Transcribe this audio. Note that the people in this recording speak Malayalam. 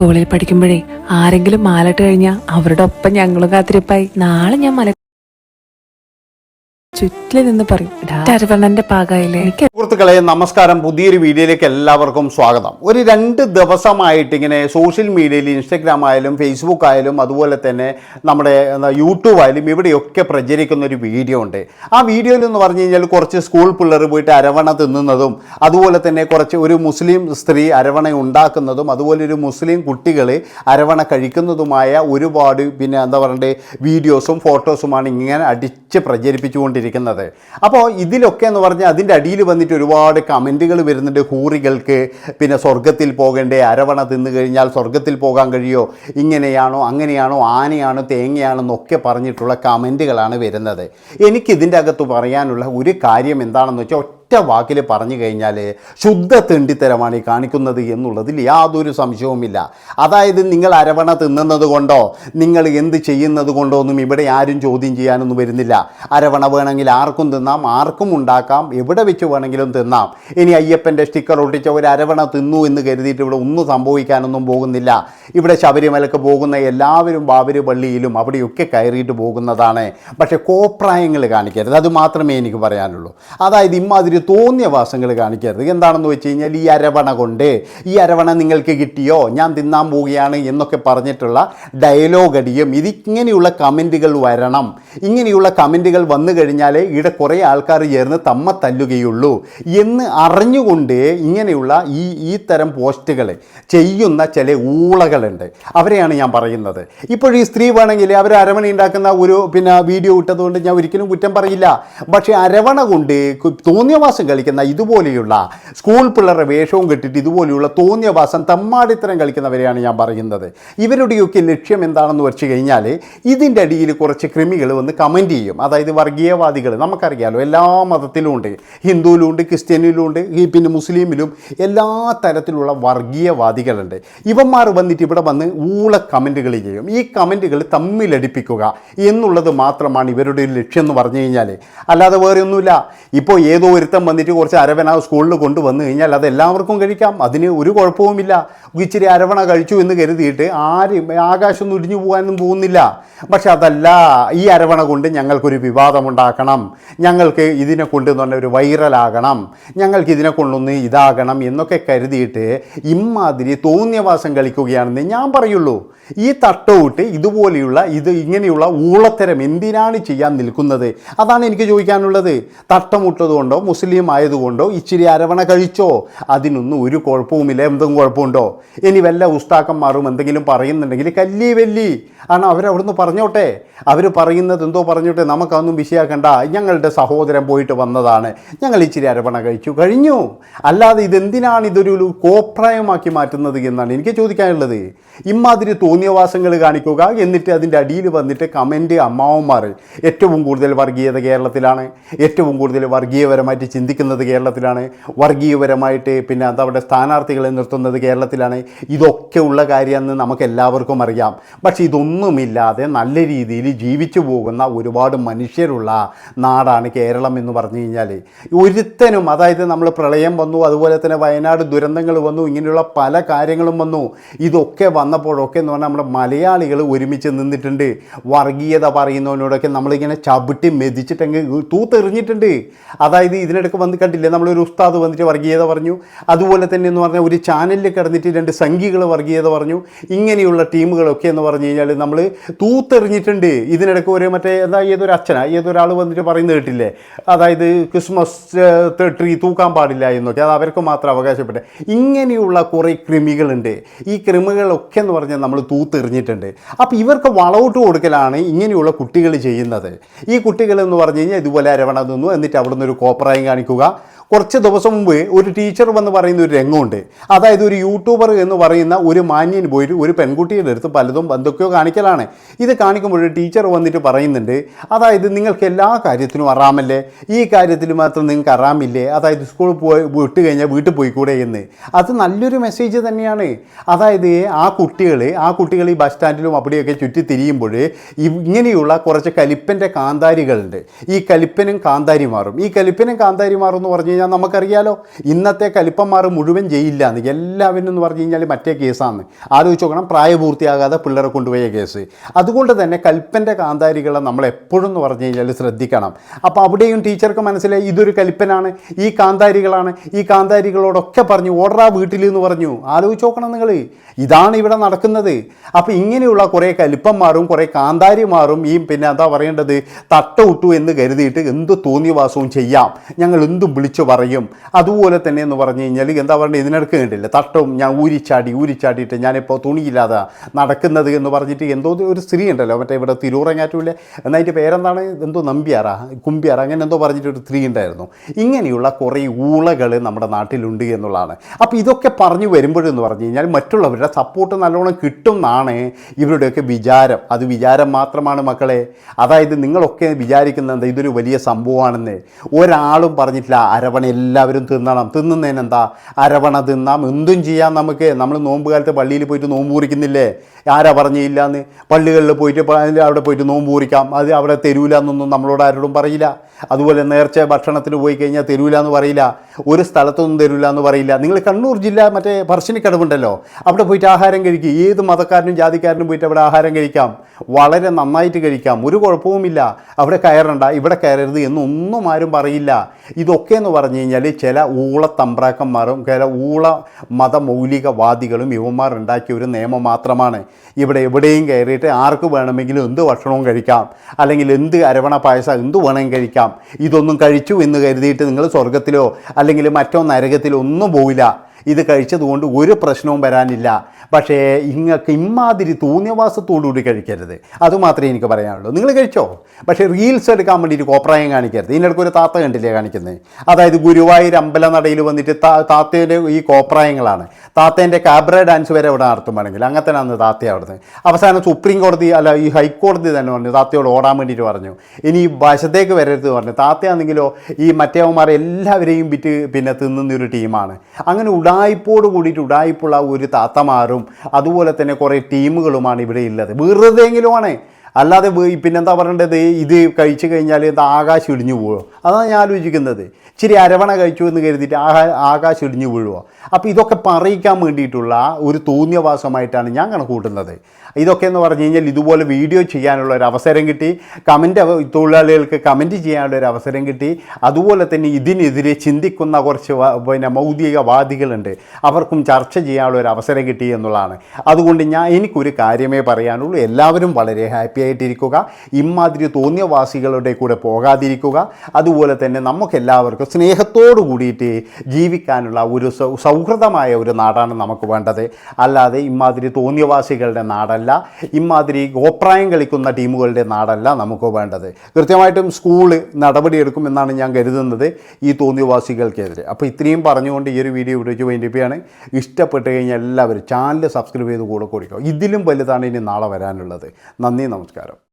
സ്കൂളിൽ പഠിക്കുമ്പോഴേ ആരെങ്കിലും മാലട്ട് കഴിഞ്ഞാൽ അവരുടെ ഒപ്പം ഞങ്ങളും കാത്തിരിപ്പായി. നാളെ ഞാൻ മല നിന്ന് പറയും സുഹൃത്തുക്കളെ നമസ്കാരം. പുതിയൊരു വീഡിയോയിലേക്ക് എല്ലാവർക്കും സ്വാഗതം. ഒരു രണ്ട് ദിവസമായിട്ട് ഇങ്ങനെ സോഷ്യൽ മീഡിയയിൽ ഇൻസ്റ്റഗ്രാം ആയാലും ഫേസ്ബുക്ക് ആയാലും അതുപോലെ തന്നെ നമ്മുടെ യൂട്യൂബ് ആയാലും ഇവിടെയൊക്കെ പ്രചരിക്കുന്ന ഒരു വീഡിയോ ഉണ്ട്. ആ വീഡിയോയിൽ എന്ന് പറഞ്ഞു കഴിഞ്ഞാൽ കുറച്ച് സ്കൂൾ പിള്ളേർ പോയിട്ട് അരവണ തിന്നുന്നതും അതുപോലെ തന്നെ കുറച്ച് ഒരു മുസ്ലിം സ്ത്രീ അരവണ ഉണ്ടാക്കുന്നതും അതുപോലെ ഒരു മുസ്ലിം കുട്ടികൾ അരവണ കഴിക്കുന്നതുമായ ഒരുപാട് പിന്നെ എന്താ പറയണ്ടേ വീഡിയോസും ഫോട്ടോസുമാണ് ഇങ്ങനെ അടിച്ച് പ്രചരിപ്പിച്ചുകൊണ്ടിരിക്കുന്നത്. അപ്പോൾ ഇതിലൊക്കെ എന്ന് പറഞ്ഞാൽ അതിന്റെ അടിയിൽ വന്നിട്ട് ഒരുപാട് കമന്റുകൾ വരുന്നുണ്ട്. ഹൂറികൾക്ക് പിന്നെ സ്വർഗത്തിൽ പോകേണ്ടേ അരവണ തിന്നു കഴിഞ്ഞാൽ സ്വർഗത്തിൽ പോകാൻ കഴിയോ? ഇങ്ങനെയാണോ അങ്ങനെയാണോ ആനയാണോ തേങ്ങയാണെന്നൊക്കെ പറഞ്ഞിട്ടുള്ള കമന്റുകളാണ് വരുന്നത്. എനിക്കിതിന്റെ അകത്ത് പറയാനുള്ള ഒരു കാര്യം എന്താണെന്ന് വെച്ചാൽ ഒറ്റ വാക്കിൽ പറഞ്ഞു കഴിഞ്ഞാൽ ശുദ്ധ തെണ്ടിത്തരമാണ് ഈ കാണിക്കുന്നത് എന്നുള്ളതിൽ യാതൊരു സംശയവുമില്ല. അതായത് നിങ്ങൾ അരവണ തിന്നുന്നത് കൊണ്ടോ നിങ്ങൾ എന്ത് ചെയ്യുന്നത് കൊണ്ടോ ഒന്നും ഇവിടെ ആരും ചോദ്യം ചെയ്യാനൊന്നും വരുന്നില്ല. അരവണ വേണമെങ്കിൽ ആർക്കും തിന്നാം ആർക്കും ഉണ്ടാക്കാം എവിടെ വെച്ച് വേണമെങ്കിലും തിന്നാം. ഇനി അയ്യപ്പന്റെ സ്റ്റിക്കർ ഒട്ടിച്ച ഒരു അരവണ തിന്നു എന്ന് കരുതിയിട്ട് ഇവിടെ ഒന്നും സംഭവിക്കാനൊന്നും പോകുന്നില്ല. ഇവിടെ ശബരിമലക്ക് പോകുന്ന എല്ലാവരും ബാബരി പള്ളിയിലും അവിടെയൊക്കെ കയറിയിട്ട് പോകുന്നതാണ്. പക്ഷേ കോപ്രായങ്ങൾ കാണിക്കരുത്. അത് മാത്രമേ എനിക്ക് പറയാനുള്ളൂ. അതായത് ഇമാതിരി തോന്നിയ വാസങ്ങൾ കാണിക്കരുത്. എന്താണെന്ന് വെച്ച് കഴിഞ്ഞാൽ ഈ അരവണ കൊണ്ട് ഈ അരവണ നിങ്ങൾക്ക് കിട്ടിയോ? ഞാൻ തിന്നാൻ പോവുകയാണ് എന്നൊക്കെ പറഞ്ഞിട്ടുള്ള ഡയലോഗ് അടിയും. ഇതിങ്ങനെയുള്ള കമന്റുകൾ വരണം. ഇങ്ങനെയുള്ള കമന്റുകൾ വന്നു കഴിഞ്ഞാൽ ഇവിടെ കുറേ ആൾക്കാർ ചേർന്ന് തമ്മ തല്ലുകയുള്ളൂ എന്ന് അറിഞ്ഞുകൊണ്ട് ഇങ്ങനെയുള്ള ഈ ഈ തരം പോസ്റ്റുകൾ ചെയ്യുന്ന ചില ഊളകളുണ്ട്. അവരെയാണ് ഞാൻ പറയുന്നത്. ഇപ്പോഴും ഈ സ്ത്രീ വേണമെങ്കിൽ അവർ അരവണ ഉണ്ടാക്കുന്ന ഒരു പിന്നെ വീഡിയോ ഇട്ടതുകൊണ്ട് ഞാൻ ഒരിക്കലും കുറ്റം പറയില്ല. പക്ഷേ അരവണ കൊണ്ട് കു- തോന്നിയവാസം കളിക്കുന്ന ഇതുപോലെയുള്ള സ്കൂൾ പിള്ളേരുടെ വേഷവും കെട്ടിട്ട് ഇതുപോലെയുള്ള തോന്നിയവാസം തമ്മാടിത്തരം കളിക്കുന്നവരെയാണ് ഞാൻ പറയുന്നത്. ഇവരുടെയൊക്കെ ലക്ഷ്യം എന്താണെന്ന് വെച്ച് കഴിഞ്ഞാൽ ഇതിന്റെ അടിയിൽ കുറച്ച് ക്രിമികൾ വന്ന് കമന്റ് ചെയ്യും. അതായത് വർഗീയവാദികൾ നമുക്കറിയാലോ എല്ലാ മതത്തിലും ഉണ്ട്. ഹിന്ദുവിലും ഉണ്ട് ക്രിസ്ത്യാനിയിലും ഉണ്ട് ഈ പിന്നെ മുസ്ലിമിലും എല്ലാ തരത്തിലുള്ള വർഗീയവാദികളുണ്ട്. ഇവന്മാർ വന്നിട്ട് ഇവിടെ വന്ന് ഊള കമന്റുകൾ ചെയ്യും. ഈ കമന്റുകൾ തമ്മിലടിപ്പിക്കുക എന്നുള്ളത് മാത്രമാണ് ഇവരുടെ ഒരു ലക്ഷ്യം എന്ന് പറഞ്ഞു കഴിഞ്ഞാൽ അല്ലാതെ വേറെ ഒന്നുമില്ല ഇപ്പോൾ ഏതോ ഒരുത്തം വന്നിട്ട് കുറച്ച് അരവണ സ്കൂളിൽ കൊണ്ടുവന്നു കഴിഞ്ഞാൽ അത് എല്ലാവർക്കും കഴിക്കാം. അതിന് ഒരു കുഴപ്പവുമില്ല. ഇച്ചിരി അരവണ കഴിച്ചു എന്ന് കരുതിയിട്ട് ആരും ആകാശം ഒടിഞ്ഞു പോകാനൊന്നും പോകുന്നില്ല. പക്ഷെ അതല്ല ഈ അരവണ കൊണ്ട് ഞങ്ങൾക്കൊരു വിവാദമുണ്ടാക്കണം. ഞങ്ങൾക്ക് ഇതിനെ കൊണ്ട് എന്ന് ഒരു വൈറലാകണം. ഞങ്ങൾക്ക് ഇതിനെ കൊണ്ടൊന്ന് ഇതാകണം എന്നൊക്കെ കരുതിയിട്ട് ഇമ്മാതിരി തോന്നിയവാസം കളിക്കുകയാണെന്ന് ഞാൻ പറയുള്ളൂ. ഈ തട്ടവിട്ട് ഇതുപോലെയുള്ള ഇത് ഇങ്ങനെയുള്ള ഊളത്തരം എന്തിനാണ് ചെയ്യാൻ നിൽക്കുന്നത്? അതാണ് എനിക്ക് ചോദിക്കാനുള്ളത്. തട്ടമുട്ടതുകൊണ്ടോ മുസ്ലിം ആയതുകൊണ്ടോ ഇച്ചിരി അരവണ കഴിച്ചോ? അതിനൊന്നും ഒരു കുഴപ്പവുമില്ല. എന്തും കുഴപ്പമുണ്ടോ? ഇനി വല്ല ഉസ്താക്കന്മാരും എന്തെങ്കിലും പറയുന്നുണ്ടെങ്കിൽ കല്ലി വെല്ലി. ആണ് അവരവിടുന്ന് പറഞ്ഞോട്ടെ. അവർ പറയുന്നത് എന്തോ പറഞ്ഞോട്ടെ. നമുക്കതൊന്നും വിഷയാക്കണ്ട. ഞങ്ങളുടെ സഹോദരൻ പോയിട്ട് വന്നതാണ്. ഞങ്ങൾ ഇച്ചിരി അരവണ കഴിച്ചു. കഴിഞ്ഞു. അല്ലാതെ ഇതെന്തിനാണ് ഇതൊരു കോപ്രായമാക്കി മാറ്റുന്നത് എന്നാണ് എനിക്ക് ചോദിക്കാനുള്ളത്. ഇമാതിരി തോന്നിയവാസങ്ങൾ കാണിക്കുക എന്നിട്ട് അതിന്റെ അടിയിൽ വന്നിട്ട് കമന്റ് അമ്മാവന്മാർ ഏറ്റവും കൂടുതൽ വർഗീയത കേരളത്തിലാണ്. ഏറ്റവും കൂടുതൽ വർഗീയപരമായിട്ട് ചിന്തിക്കുന്നത് കേരളത്തിലാണ്. വർഗീയപരമായിട്ട് പിന്നെ അതവിടെ സ്ഥാനാർത്ഥികളെ നിർത്തുന്നത് കേരളത്തിലാണ്. ഇതൊക്കെ ഉള്ള കാര്യമെന്ന് നമുക്ക് എല്ലാവർക്കും അറിയാം. പക്ഷേ ഇതൊന്നുമില്ലാതെ നല്ല രീതിയിൽ ജീവിച്ചു പോകുന്ന ഒരുപാട് മനുഷ്യരുള്ള നാടാണ് കേരളം എന്ന് പറഞ്ഞു കഴിഞ്ഞാൽ ഒരുത്തനും അതായത് നമ്മൾ പ്രളയം വന്നു അതുപോലെ തന്നെ വയനാട് ദുരന്തങ്ങൾ വന്നു ഇങ്ങനെയുള്ള പല കാര്യങ്ങളും വന്നു. ഇതൊക്കെ വന്നപ്പോഴൊക്കെ എന്ന് പറഞ്ഞാൽ നമ്മുടെ മലയാളികൾ ഒരുമിച്ച് നിന്നിട്ടുണ്ട്. വർഗീയത പറയുന്നവനോടൊക്കെ നമ്മളിങ്ങനെ ചവിട്ടി മെതിച്ചിട്ടങ്ങ് തൂത്തെറിഞ്ഞിട്ടുണ്ട്. അതായത് ഇതിനിടയ്ക്ക് വന്ന് കണ്ടില്ലേ? നമ്മളൊരു ഉസ്താദ് വന്നിട്ട് വർഗീയത പറഞ്ഞു. അതുപോലെ തന്നെ എന്ന് പറഞ്ഞാൽ ഒരു ചാനലിൽ കിടന്നിട്ട് രണ്ട് സംഘികൾ വർഗീയത പറഞ്ഞു. ഇങ്ങനെയുള്ള ടീമുകളൊക്കെ എന്ന് പറഞ്ഞു കഴിഞ്ഞാൽ നമ്മൾ തൂത്തെറിഞ്ഞിട്ടുണ്ട്. ഇതിനിടയ്ക്ക് ഒരു മറ്റേ എന്താ ഏതൊരു അച്ഛന? ഏതൊരാൾ വന്നിട്ട് പറയുന്നത് കേട്ടില്ലേ? അതായത് ക്രിസ്മസ് ട്രീ തൂക്കാൻ പാടില്ല എന്നൊക്കെ. അത് അവർക്ക് മാത്രം അവകാശപ്പെട്ടെ. ഇങ്ങനെയുള്ള കുറേ കൃമികളുണ്ട്. ഈ കൃമികളൊക്കെ എന്ന് പറഞ്ഞാൽ നമ്മൾ തൂത്തെറിഞ്ഞിട്ടുണ്ട്. അപ്പോൾ ഇവർക്ക് വളവോട്ട് കൊടുക്കലാണ് ഇങ്ങനെയുള്ള കുട്ടികൾ ചെയ്യുന്നത്. ഈ കുട്ടികൾ എന്ന് പറഞ്ഞു കഴിഞ്ഞാൽ ഇതുപോലെ അരവണ നിന്നു. എന്നിട്ട് അവിടുന്ന് ഒരു കോപ്രായം കാണിക്കുക കുറച്ച് ദിവസം മുമ്പ് ഒരു ടീച്ചർ വന്ന് പറയുന്ന ഒരു രംഗമുണ്ട്. അതായത് ഒരു യൂട്യൂബർ എന്ന് പറയുന്ന ഒരു മാന്യൻ പോയിട്ട് ഒരു പെൺകുട്ടിയുടെ അടുത്ത് പലതും എന്തൊക്കെയോ കാണിക്കലാണ്. ഇത് കാണിക്കുമ്പോൾ ടീച്ചർ വന്നിട്ട് പറയുന്നുണ്ട് അതായത് നിങ്ങൾക്ക് എല്ലാ കാര്യത്തിനും അറാമല്ലേ? ഈ കാര്യത്തിൽ മാത്രം നിങ്ങൾക്ക് അറാമില്ലേ? അതായത് സ്കൂളിൽ പോയി വിട്ട് കഴിഞ്ഞാൽ വീട്ടിൽ പോയിക്കൂടെ എന്ന്. അത് നല്ലൊരു മെസ്സേജ് തന്നെയാണ്. അതായത് ആ കുട്ടികൾ ആ കുട്ടികൾ ഈ ബസ് സ്റ്റാൻഡിലും അവിടെയൊക്കെ ചുറ്റി തിരിയുമ്പോൾ ഇങ്ങനെയുള്ള കുറച്ച് കലിപ്പന്റെ കാന്താരികളുണ്ട്. ഈ കലിപ്പനും കാന്താരിമാറും. ഈ കലിപ്പനും കാന്താരിമാറും എന്ന് പറഞ്ഞു കഴിഞ്ഞാൽ നമുക്കറിയാലോ ഇന്നത്തെ കലിപ്പന്മാർ മുഴുവൻ ജയിലിലാണ് എല്ലാവരും എന്ന് പറഞ്ഞു കഴിഞ്ഞാൽ മറ്റേ കേസാണ് ആലോചിച്ച് നോക്കണം പ്രായപൂർത്തിയാകാതെ പിള്ളേരെ കൊണ്ടുപോയ കേസ്. അതുകൊണ്ട് തന്നെ കൽപ്പന്റെ കാന്താരികളെ നമ്മൾ എപ്പോഴും എന്ന് പറഞ്ഞു കഴിഞ്ഞാൽ ശ്രദ്ധിക്കണം. അപ്പോൾ അവിടെയും ടീച്ചർക്ക് മനസ്സിലായി ഇതൊരു കൽപ്പനാണ് ഈ കാന്താരികളാണ് ഈ കാന്താരികളോടൊക്കെ പറഞ്ഞു ഓർഡറാ വീട്ടിൽ എന്ന് പറഞ്ഞു. ആലോചിച്ച് നോക്കണം നിങ്ങൾ ഇതാണ് ഇവിടെ നടക്കുന്നത്. അപ്പോൾ ഇങ്ങനെയുള്ള കുറേ കലിപ്പന്മാരും കുറേ കാന്താരിമാരും ഈ പിന്നെ എന്താ പറയേണ്ടത്? തട്ട വിട്ടു എന്ന് കരുതിയിട്ട് എന്ത് തോന്നിയവാസവും ചെയ്യാം. ഞങ്ങൾ എന്തും വിളിച്ചു പറയും. അതുപോലെ തന്നെ എന്ന് പറഞ്ഞു കഴിഞ്ഞാൽ എന്താ പറയുക ഇതിനിടക്ക് കണ്ടില്ല തട്ടവും ഞാൻ ഊരിച്ചാടി ഊരിച്ചാടിയിട്ട് ഞാനിപ്പോൾ തുണിയില്ലാതെ നടക്കുന്നത് എന്ന് പറഞ്ഞിട്ട് എന്തോ ഒരു സ്ത്രീ ഉണ്ടല്ലോ മറ്റേ ഇവിടെ തിരൂറങ്ങാറ്റൂലെ എന്നതിന്റെ പേരെന്താണ്? എന്തോ നമ്പ്യാറ കുമ്പ്യാറ അങ്ങനെ എന്തോ പറഞ്ഞിട്ട് ഒരു സ്ത്രീ ഉണ്ടായിരുന്നു. ഇങ്ങനെയുള്ള കുറേ ഊളകൾ നമ്മുടെ നാട്ടിലുണ്ട് എന്നുള്ളതാണ്. അപ്പോൾ ഇതൊക്കെ പറഞ്ഞു വരുമ്പോഴെന്ന് പറഞ്ഞു കഴിഞ്ഞാൽ മറ്റുള്ളവരുടെ സപ്പോർട്ട് നല്ലോണം കിട്ടും എന്നാണ് ഇവരുടെയൊക്കെ വിചാരം. അത് വിചാരം മാത്രമാണ് മക്കളെ. അതായത് നിങ്ങളൊക്കെ വിചാരിക്കുന്നത് ഇതൊരു വലിയ സംഭവമാണെന്ന്. ഒരാളും പറഞ്ഞിട്ടില്ല അരവണ എല്ലാവരും തിന്നണം. തിന്നുന്നതിനെന്താ അരവണ തിന്നാം. എന്തും ചെയ്യാം നമുക്ക്. നമ്മൾ നോമ്പ് കാലത്ത് പള്ളിയിൽ പോയിട്ട് നോമ്പ് കുറിക്കുന്നില്ലേ ആരാ പറഞ്ഞില്ല എന്ന് പള്ളികളിൽ പോയിട്ട് അവിടെ പോയിട്ട് നോമ്പ് കുറിക്കാം അത് അവിടെ തരൂല എന്നൊന്നും നമ്മളോട് ആരോടും പറയില്ല. അതുപോലെ നേർച്ച ഭക്ഷണത്തിന് പോയി കഴിഞ്ഞാൽ തരൂല എന്ന് പറയില്ല. ഒരു സ്ഥലത്തൊന്നും തരില്ല എന്ന് പറയില്ല. നിങ്ങൾ കണ്ണൂർ ജില്ല മറ്റേ പറശ്ശിനിക്കടവുണ്ടല്ലോ അവിടെ പോയിട്ട് ആഹാരം കഴിക്കുക ഏത് മതക്കാരനും ജാതിക്കാരനും പോയിട്ട് അവിടെ ആഹാരം കഴിക്കാം. വളരെ നന്നായിട്ട് കഴിക്കാം. ഒരു കുഴപ്പവുമില്ല. അവിടെ കയറണ്ട. ഇവിടെ കയറരുത് എന്നൊന്നും ആരും പറയില്ല. ഇതൊക്കെ എന്ന് പറഞ്ഞു കഴിഞ്ഞാൽ ചില ഊള തമ്പ്രാക്കന്മാരും ചില ഊള മതമൗലികവാദികളും യുവന്മാർ ഉണ്ടാക്കിയ ഒരു നിയമം മാത്രമാണ്. ഇവിടെ എവിടെയും കയറിയിട്ട് ആർക്ക് വേണമെങ്കിലും എന്ത് ഭക്ഷണവും കഴിക്കാം. അല്ലെങ്കിൽ എന്ത് അരവണ പായസം എന്ത് വേണമെങ്കിലും കഴിക്കാം. ഇതൊന്നും കഴിച്ചു എന്ന് കരുതിയിട്ട് നിങ്ങൾ സ്വർഗത്തിലോ അല്ലെങ്കിൽ മറ്റോ നരകത്തിൽ ഒന്നും പോവില്ല. ഇത് കഴിച്ചതുകൊണ്ട് ഒരു പ്രശ്നവും വരാനില്ല. പക്ഷേ ഇങ്ങക്ക് ഇമ്മാതിരി തോന്നിയവാസത്തോടുകൂടി കഴിക്കരുത്. അതുമാത്രമേ എനിക്ക് പറയാനുള്ളൂ. നിങ്ങൾ കഴിച്ചോ? പക്ഷേ റീൽസ് എടുക്കാൻ വേണ്ടിയിട്ട് കോപ്രായം കാണിക്കരുത്. ഇതിനിടയ്ക്ക് ഒരു താത്ത കണ്ടില്ലേ കാണിക്കുന്നത് അതായത് ഗുരുവായൂർ അമ്പലനടയിൽ വന്നിട്ട് താ ഈ കോപ്രായങ്ങളാണ്. താത്തേന്റെ കാബ്ര ഡാൻസ് വരെ അവിടെ നടത്തും വേണമെങ്കിൽ. അങ്ങനത്തെ അന്ന് താത്ത അവിടുന്ന്. അവസാനം സുപ്രീം കോടതി അല്ല ഈ ഹൈക്കോടതി തന്നെ പറഞ്ഞു താത്തയോട് ഓടാൻ വേണ്ടിയിട്ട് പറഞ്ഞു. ഇനി ഈ വശത്തേക്ക് വരരുത് പറഞ്ഞു. താത്തയാണെങ്കിലോ ഈ മറ്റേവന്മാരെ എല്ലാവരെയും വിറ്റ് പിന്നെ തിന്നുന്ന ഒരു ടീമാണ്. അങ്ങനെ ഉടായ്പോട് കൂടിയിട്ട് ഉടായ്പുള്ള ഒരു താത്തമാരും അതുപോലെ തന്നെ കുറേ ടീമുകളുമാണ് ഇവിടെ ഉള്ളത്. വെറുതെങ്കിലുമാണ് അല്ലാതെ പിന്നെന്താ പറയേണ്ടത്? ഇത് കഴിച്ചു കഴിഞ്ഞാൽ ഇത് ആകാശം ഇടിഞ്ഞു വീഴോ അതാണ് ഞാൻ ആലോചിക്കുന്നത്. ഇച്ചിരി അരവണ കഴിച്ചു എന്ന് കരുതിയിട്ട് ആഹാ ആകാശം ഇടിഞ്ഞു വീഴുമോ അപ്പോൾ ഇതൊക്കെ പറയിക്കാൻ വേണ്ടിയിട്ടുള്ള ഒരു തോന്നിയവാസമായിട്ടാണ് ഞാൻ കണക്കൂട്ടുന്നത് ഇതൊക്കെ എന്ന് പറഞ്ഞു കഴിഞ്ഞാൽ ഇതുപോലെ വീഡിയോ ചെയ്യാനുള്ള ഒരു അവസരം കിട്ടി. കമന്റ് തൊഴിലാളികൾക്ക് കമന്റ് ചെയ്യാനുള്ള ഒരു അവസരം കിട്ടി. അതുപോലെ തന്നെ ഇതിനെതിരെ ചിന്തിക്കുന്ന കുറച്ച് പിന്നെ മൗതികവാദികളുണ്ട്. അവർക്കും ചർച്ച ചെയ്യാനുള്ള ഒരു അവസരം കിട്ടി എന്നുള്ളതാണ്. അതുകൊണ്ട് ഞാൻ എനിക്കൊരു കാര്യമേ പറയാനുള്ളൂ. എല്ലാവരും വളരെ ഹാപ്പി ആയിട്ടിരിക്കുക ഇമാതിരി തോന്നിയവാസികളുടെ കൂടെ പോകാതിരിക്കുക. അതുപോലെ തന്നെ നമുക്കെല്ലാവർക്കും സ്നേഹത്തോടു കൂടിയിട്ട് ജീവിക്കാനുള്ള ഒരു സൗഹൃദമായ ഒരു നാടാണ് നമുക്ക് വേണ്ടത്. അല്ലാതെ ഇമാതിരി തോന്നിയവാസികളുടെ നാടല്ല. ഇമാതിരി ഗോപ്രായം കളിക്കുന്ന ടീമുകളുടെ നാടല്ല നമുക്ക് വേണ്ടത്. കൃത്യമായിട്ടും സ്കൂൾ നടപടിയെടുക്കുമെന്നാണ് ഞാൻ കരുതുന്നത് ഈ തോന്നിയവാസികൾക്കെതിരെ. അപ്പോൾ ഇത്രയും പറഞ്ഞുകൊണ്ട് ഈ ഒരു വീഡിയോ വിളിച്ച് വേണ്ടിയാണ് ഇഷ്ടപ്പെട്ട് കഴിഞ്ഞാൽ എല്ലാവരും ചാനൽ സബ്സ്ക്രൈബ് ചെയ്ത് കൂടെ കൊടുക്കുക ഇതിലും വലുതാണ് ഇനി നാളെ വരാനുള്ളത്. നന്ദി നമസ്കാരം